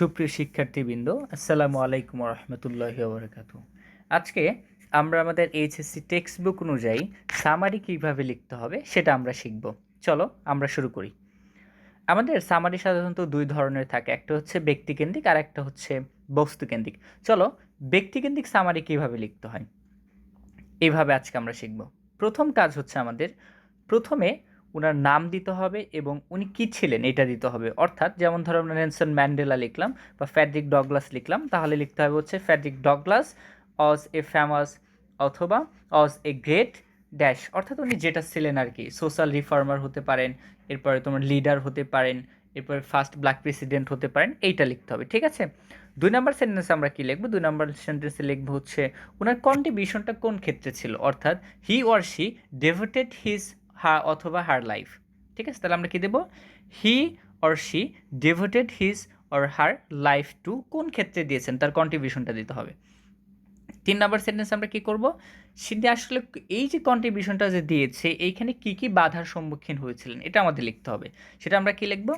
সুপ্রিয় শিক্ষার্থীবৃন্দ, আসসালামু আলাইকুম রহমতুল্লাহ বরকাত আজকে আমরা আমাদের এইচএসসি টেক্সট বুক অনুযায়ী সামারি কীভাবে লিখতে হবে সেটা আমরা শিখব। চলো আমরা শুরু করি। আমাদের সামারি সাধারণত দুই ধরনের থাকে, একটা হচ্ছে ব্যক্তিকেন্দ্রিক আর একটা হচ্ছে বস্তুকেন্দ্রিক। চলো ব্যক্তিকেন্দ্রিক সামারি কীভাবে লিখতে হয়? এইভাবে আজকে আমরা শিখব। প্রথম কাজ হচ্ছে আমাদের প্রথমে ওনার নাম দিতে হবে এবং উনি কী ছিলেন এটা দিতে হবে। অর্থাৎ যেমন ধরো আমরা নেলসন ম্যান্ডেলা লিখলাম বা ফ্যাড্রিক ডগলাস লিখলাম, তাহলে লিখতে হবে হচ্ছে ফ্যাড্রিক ডগলাস অজ এ ফেমাস অথবা অজ এ গ্রেট ড্যাশ। অর্থাৎ উনি যেটা ছিলেন আর কি, সোশ্যাল রিফর্মার হতে পারেন, এরপরে তোমার লিডার হতে পারেন, এরপরে ফার্স্ট ব্ল্যাক প্রেসিডেন্ট হতে পারেন, এইটা লিখতে হবে, ঠিক আছে? দুই নম্বর সেন্টেন্সে আমরা কী লিখব? দুই নম্বর সেন্টেন্সে লিখব হচ্ছে ওনার কন্ট্রিবিউশনটা কোন ক্ষেত্রে ছিল? অর্থাৎ he or she devoted his হা অথবা হার লাইফ। ঠিক আছে? তাহলে আমরা কী দেবো? He or she devoted his or her life to কোন ক্ষেত্রে দিয়েছেন? তার কন্ট্রিবিউশনটা দিতে হবে। তিন নম্বর সেন্টেন্স আমরা কী করব? সিদ্ধি আসলে এই যে কন্ট্রিবিউশনটা যে দিয়েছে, এইখানে কী কী বাধার সম্মুখীন হয়েছিলেন? এটা আমাদের লিখতে হবে। সেটা আমরা কী লিখব?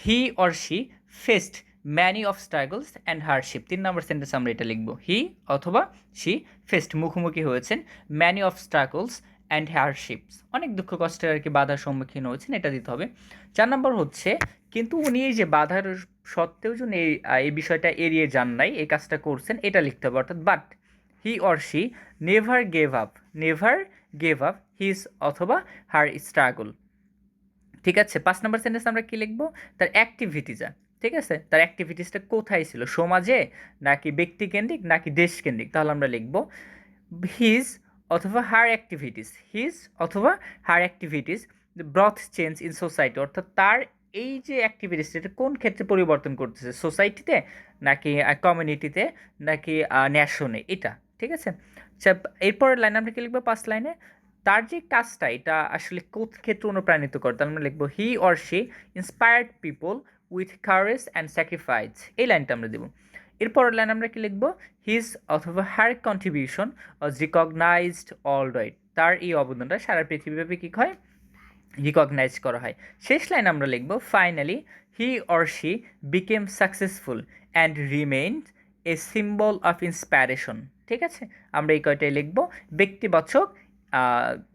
He or she faced many of struggles and hardship. তিন নম্বর সেন্টেন্স আমরা এটা লিখব। হি অথবা শি ফেস্ট মুখোমুখি হয়েছেন many of struggles and hardships অনেক দুঃখ কষ্টের আর কি বাধার সম্মুখীন হয়েছেন, এটা দিতে হবে। চার নম্বর হচ্ছে, কিন্তু উনি এই যে বাধার সত্ত্বেও যে এই এই বিষয়টা এড়িয়ে যান নাই, এই কাজটা করছেন, এটা লিখতে হবে। অর্থাৎ but he or she never gave up never gave up his অথবা হার স্ট্রাগল ঠিক আছে, পাঁচ নম্বর সেন্টেন্স আমরা কী লিখব? তার অ্যাক্টিভিটিজা ঠিক আছে, তার অ্যাক্টিভিটিসটা কোথায় ছিল? সমাজে, নাকি ব্যক্তিকেন্দ্রিক নাকি দেশকেন্দ্রিক তাহলে আমরা লিখব হিজ অথবা হার অ্যাক্টিভিটিস হিজ অথবা her activities brought change in society অর্থাৎ তার এই যে অ্যাক্টিভিটিস এটা কোন ক্ষেত্রে পরিবর্তন করতেছে? সোসাইটিতে নাকি কমিউনিটিতে নাকি ন্যাশনে এটা, ঠিক আছে? আচ্ছা এরপরের লাইন আমরা কি লিখব? পাঁচ লাইনে তার যে কাজটা, এটা আসলে কোন ক্ষেত্রে অনুপ্রাণিত করে? তাহলে আমরা লিখব he or she inspired people with courage and sacrifice এই লাইনটা আমরা দেবো। এরপরের লাইন আমরা কি লিখব? হিজ অথবা her contribution recognised all right তার এই অবদানটা সারা পৃথিবীব্যাপী কী হয়? রিকগনাইজ করা হয়। শেষ লাইন আমরা লিখব finally he or she became successful and remain a symbol of inspiration ঠিক আছে? আমরা এই কয়টাই লিখব? ব্যক্তিবাচক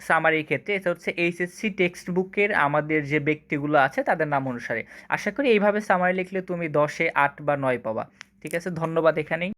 সামারির ক্ষেত্রে এটা হচ্ছে এইচএসসি টেক্সট বুকের আমাদের যে ব্যক্তিগুলো আছে তাদের নাম অনুসারে। আশা করি এইভাবে সামারি লিখলে তুমি দশে আট বা নয় পাবা। ঠিক আছে ধন্যবাদ এখানেই।